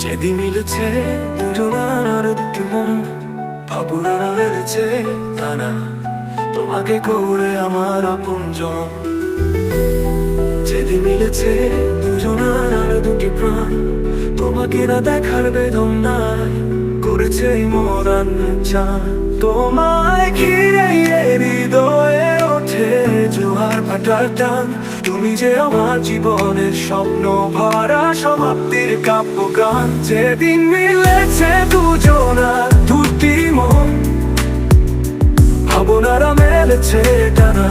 যেদিন মিলেছে দুজনার দুটি মন, ভাবনা মেরেছে তারা তোমাকে করে আমার আপনজন যেদিন মিলেছে দুজনার দুটি প্রাণ, তোমাকে না দেখার বেদনায় করেছে তোমায় ঘিরে টান তুমি যে আমার জীবনের স্বপ্ন ভরা সমাপ্তির কাব্য গান যেদিন মিলেছে দুটি মন, ভাবনারা মেলেছে টানা।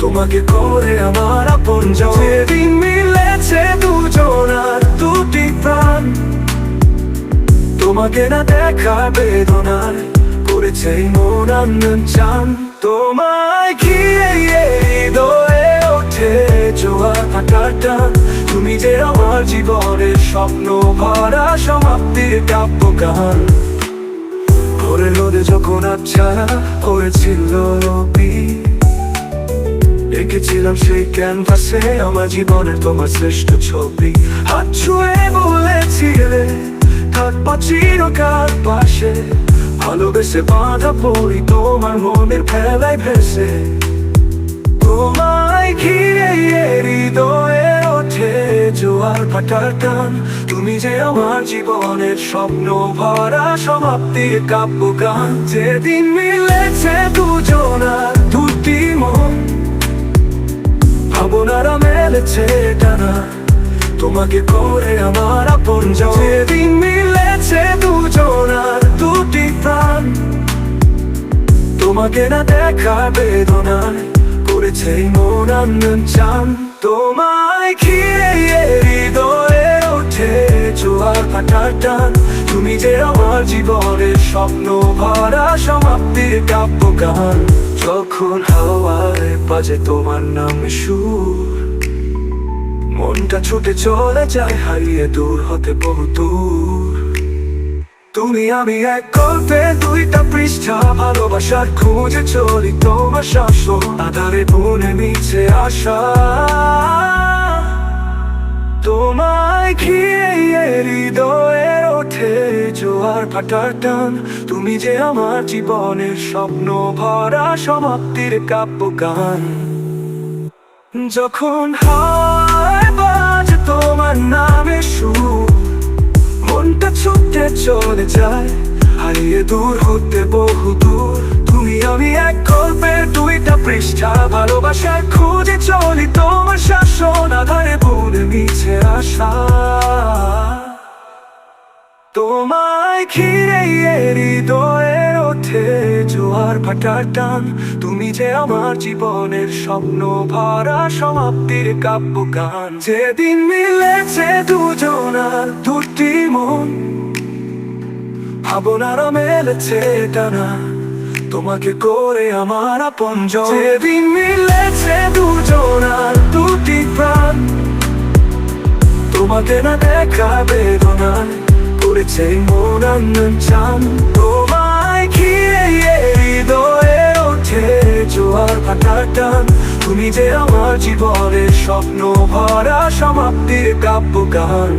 তোমাকে করে আমার আপন যেদিন মিলেছে দুজনার দুটি প্রাণ, তোমাকে না দেখা বেদনার, করেছে মন আনন্দ চান তোমায় জীবনের স্বপ্ন ভরা সমাপ্তির কাব্য গান ভোরের রোদে যখন আচ্ছা হয়েছিল রবি রেখেছিলাম সেই ক্যানভাসে আমার জীবনের তোমার শ্রেষ্ঠ ছবি। হাত ছুঁয়ে বলেছিলে থাকবা চিরকাল পাশে। ভালোবেসে বাঁধা পড়ি তোমার মনের ফেলায় ভেসে। তোমায় ঘিরে হৃদয়ে জোয়ার ভাটার টান। তুমি যে আমার জীবনের স্বপ্ন ভরা সমাপ্তির কাব্য গান যেদিন মিলেছে দুজনার দুটি মন, ভাবনারা মেলেছে টানা। তোমাকে করে আমার আপন যেদিন মিলেছে দুজনার দুটি প্রাণ, তোমাকে না দেখা বেদনায় করেছে মন আনন্দ চান। তোমায় ঘিরে তুমি যে আমার জীবনের স্বপ্ন ভরা সমাপ্তির কাব্য গান যখন হাওয়ায় বাজে তোমার নাম সুর, মনটা ছুটে চলে যায়, হারিয়ে দূর হতে বহু তুমি আমি এক গল্পে দুইটা পৃষ্ঠা, ভালোবাসার খুঁজে চলি তোমার শাসন, আধারে বনে মিছে আসা তোমায় ঘিরে হৃদয়ে ওঠে জোয়ার ভাটার টান। তুমি যে আমার জীবনের স্বপ্ন ভরা সমাপ্তির কাব্য গান যখন হায় বাজ তোমার নামে সুর, মনটা ছুটে চলে যায়, হারিয়ে দূর হতে বহু দূর আমি এক গল্পের দুইটা পৃষ্ঠা ভালোবাসার খুঁজে চলি তোমার শাসন আধারে বলে মিছে আসা তোমায় ঘিরে হৃদয়ে ওঠে জোয়ার ভাটার টান। তুমি যে আমার জীবনের স্বপ্ন ভরা সমাপ্তির কাব্য গান। যেদিন মিলেছে দুজনার দুটি মন, ভাবনারা মেলেছে টানা। তোমাকে করে আমার আপন যেদিন মিলেছে দুজনার দুটি প্রাণ, তোমাকে না দেখা বেদনায় করেছে মন আনন্দ চান। তোমায় ঘিরে হৃদয়ে ওঠে জোয়ার ভাটার টান। তুমি যে আমার জীবনের স্বপ্ন ভরা সমাপ্তির কাব্য গান